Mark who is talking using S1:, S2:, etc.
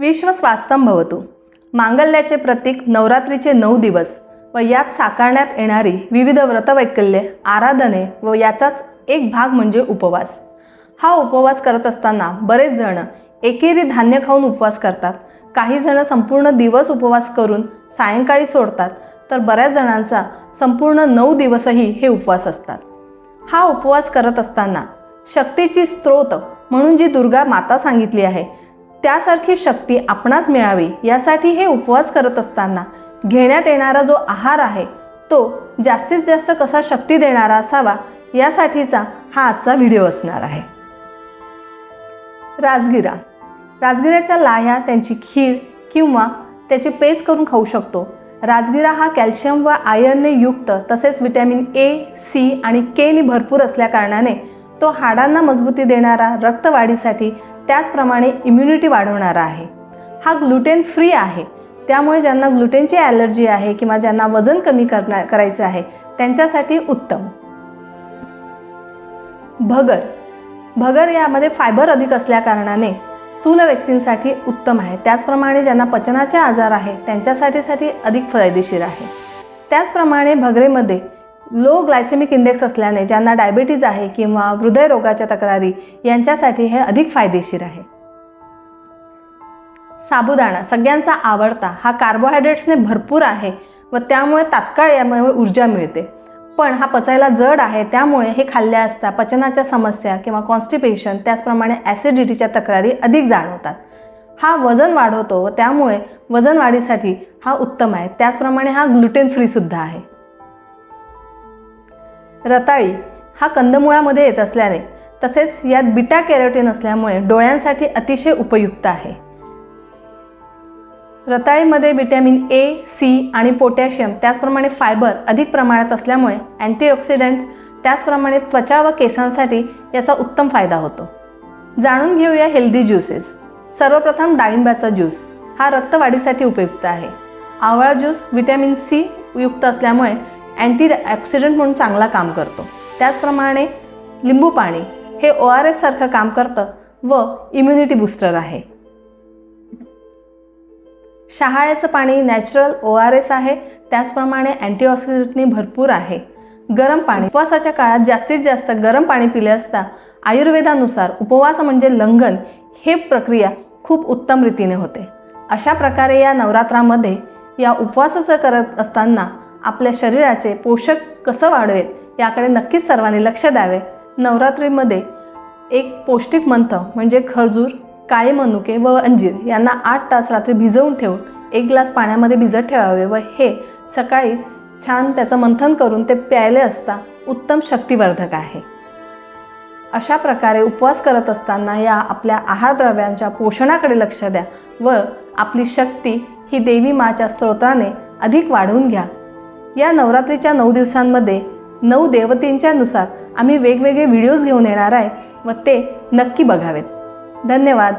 S1: विश्व स्वास्थम भवतु. मांगल्याचे प्रतीक नवरात्रीचे नऊ दिवस व यात साकारण्यात येणारी विविध व्रतवैकल्ये आराधने व याचाच एक भाग म्हणजे उपवास. हा उपवास करत असताना बरेच जण एकेरी धान्य खाऊन उपवास करतात. काही जण संपूर्ण दिवस उपवास करून सायंकाळी सोडतात. तर बऱ्याच जणांचा संपूर्ण नऊ दिवसही हे उपवास असतात. हा उपवास करत असताना शक्तीची स्त्रोत म्हणून जी दुर्गा माता सांगितली आहे त्यासारखी शक्ती आपणास मिळावी यासाठी हे उपवास करत असताना घेण्यात येणारा जो आहार आहे तो जास्तीत जास्त कसा शक्ती देणारा असावा यासाठीचा हा आजचा व्हिडिओ असणार आहे. राजगिरा. राजगिऱ्याच्या लाह्या त्यांची खीर किंवा त्याची पेस्ट करून खाऊ शकतो. राजगिरा हा कॅल्शियम व आयर्नने युक्त तसेच विटॅमिन ए सी आणि केनी भरपूर असल्याकारणाने तो हाडांना मजबूती देणारा रक्तवाढीसाठी त्याचप्रमाणे इम्युनिटी वाढवणारा आहे. हा ग्लुटेन फ्री आहे. त्यामुळे ज्यांना ग्लुटेनची ॲलर्जी आहे किंवा ज्यांना वजन कमी करणार करायचं आहे त्यांच्यासाठी उत्तम. भगर. भगर यामध्ये फायबर अधिक असल्याकारणाने स्थूल व्यक्तींसाठी उत्तम आहे. त्याचप्रमाणे ज्यांना पचनाचे आजार आहे त्यांच्यासाठीसाठी अधिक फायदेशीर आहे. त्याचप्रमाणे भगरेमध्ये लो ग्लायसेमिक इंडेक्स असल्याने ज्यांना डायबिटीज आहे किंवा हृदयरोगाच्या तक्रारी यांच्यासाठी हे अधिक फायदेशीर आहे. साबुदाणा सगळ्यांचा आवडता हा कार्बोहायड्रेट्सने भरपूर आहे व त्यामुळे तात्काळ यामुळे ऊर्जा मिळते. पण हा पचायला जड आहे त्यामुळे हे खाल्ल्या असता पचनाच्या समस्या किंवा कॉन्स्टिपेशन त्याचप्रमाणे ॲसिडिटीच्या तक्रारी अधिक जाणवतात. हा वजन वाढवतो व त्यामुळे वजन वाढीसाठी हा उत्तम आहे. त्याचप्रमाणे हा ग्लुटेन फ्रीसुद्धा आहे. रताळी हा कंदमुळामध्ये येत असल्याने तसेच यात बिटा कॅरोटीन असल्यामुळे डोळ्यांसाठी अतिशय उपयुक्त आहे. रताळीमध्ये विटॅमिन ए सी आणि पोटॅशियम त्याचप्रमाणे फायबर अधिक प्रमाणात असल्यामुळे अँटीऑक्सिडंट्स त्याचप्रमाणे त्वचा व केसांसाठी याचा उत्तम फायदा होतो. जाणून घेऊया हेल्दी ज्यूसेस. सर्वप्रथम डाळिंबाचा ज्यूस. हा रक्तवाढीसाठी उपयुक्त आहे. आवळा ज्यूस व्हिटॅमिन सी युक्त असल्यामुळे अँटी ऑक्सिडंट म्हणून चांगला काम करतो. त्याचप्रमाणे लिंबू पाणी हे ओ आर एससारखं काम करतं व इम्युनिटी बूस्टर आहे. शहाळ्याचं पाणी नॅचरल ओ आर एस आहे त्याचप्रमाणे अँटीऑक्सिडंटने भरपूर आहे. गरम पाणी उपवासाच्या काळात जास्तीत जास्त गरम पाणी पिले असता आयुर्वेदानुसार उपवास म्हणजे लंघन हे प्रक्रिया खूप उत्तम रीतीने होते. अशा प्रकारे या नवरात्रामध्ये या उपवासाचं करत असताना आपल्या शरीराचे पोषक कसं वाढवेल याकडे नक्कीच सर्वांनी लक्ष द्यावे. नवरात्रीमध्ये एक पौष्टिक मंथ म्हणजे खजूर काळे मनुके व अंजीर यांना आठ तास रात्री भिजवून ठेवून एक ग्लास पाण्यामध्ये भिजत ठेवावे व हे सकाळी छान त्याचं मंथन करून ते प्यायले असता उत्तम शक्तिवर्धक आहे. अशा प्रकारे उपवास करत असताना या आपल्या आहारद्रव्यांच्या पोषणाकडे लक्ष द्या व आपली शक्ती ही देवी माच्या स्तोत्राने अधिक वाढवून घ्या. या नवरात्रीच्या नऊ दिवसांमध्ये नऊ देवतींच्यानुसार आम्ही वेगवेगळे व्हिडिओज घेऊन येणार आहे. व ते नक्की बघावेत. धन्यवाद.